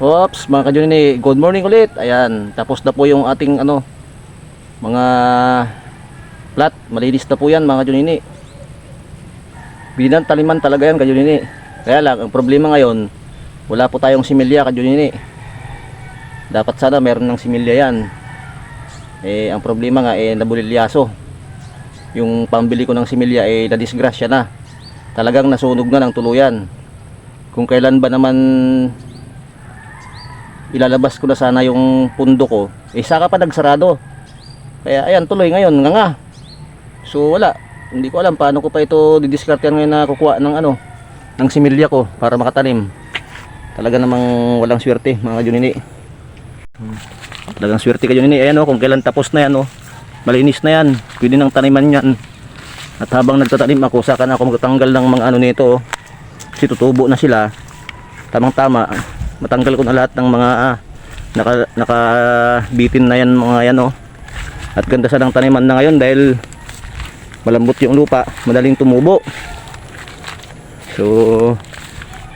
Oops, mga kajunini, good morning ulit. Ayan, tapos na po yung ating ano, mga plat. Malinis na po yan mga kajunini. Binan taliman talaga yan kajunini. Kaya lang, ang problema ngayon, wala po tayong similya kajunini. Dapat sana meron ng similya yan. Eh, ang problema nga, eh, nabulilyaso. Yung pambili ko ng similya, eh, nadisgrasya na. Talagang nasunog na ng tuluyan. Kung kailan ba naman ilalabas ko na sana yung pundo ko. Eh saka pa nagsarado. Kaya ayan tuloy ngayon nga nga. So wala. Hindi ko alam paano ko pa ito didiskartehan ngayon na kukuha ng ano ng similya ko para makatanim. Talaga namang walang swerte mga junini. Talagang swerte ka junini. Ayan o kung kailan tapos na yan o malinis na yan. Pwede nang taniman yan. At habang nagtatanim ako saka na ako magtatanggal ng mga ano nito oh. kasi tutubo na sila. Tamang tama matanggal ko na lahat ng mga ah, naka, nakabitin na yan mga yan oh. at ganda sa ng taniman na ngayon dahil malambot yung lupa madaling tumubo. So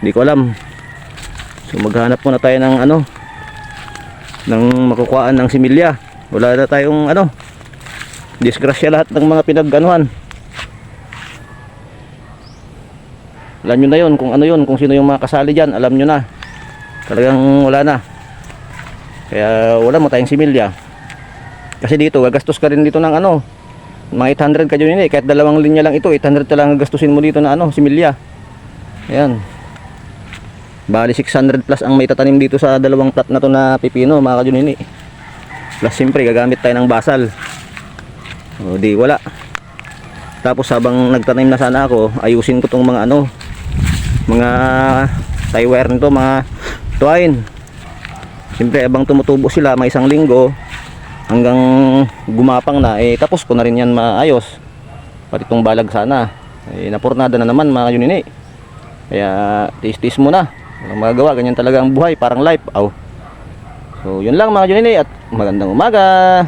hindi ko alam. So maghanap muna tayo ng ano ng makukuhaan ng similya. Wala na tayong ano disgrasya lahat ng mga pinaganuhan alam nyo na yon kung ano yon kung sino yung mga kasali dyan alam nyo na talagang wala na. Kaya wala mo tayong similya. Kasi dito gagastos ka rin dito ng ano mga 800 ka dyan eh. Kahit dalawang linya lang ito 800 ka lang gastusin mo dito na ano similya. Ayan. Bali 600 plus ang may tatanim dito sa dalawang plat na to na pipino mga kajunini plus siyempre gagamit tayo ng basal. O di wala. Tapos habang nagtanim na sana ako ayusin ko tong mga ano mga tie wire nito mga twine siyempre abang tumutubo sila may isang linggo hanggang gumapang na eh tapos ko na rin yan maayos. Pati itong balag sana eh napurnada na naman mga yunini kaya tis tis mo na. Walang magagawa ganyan talaga ang buhay parang life aw. So yun lang mga yunini at magandang umaga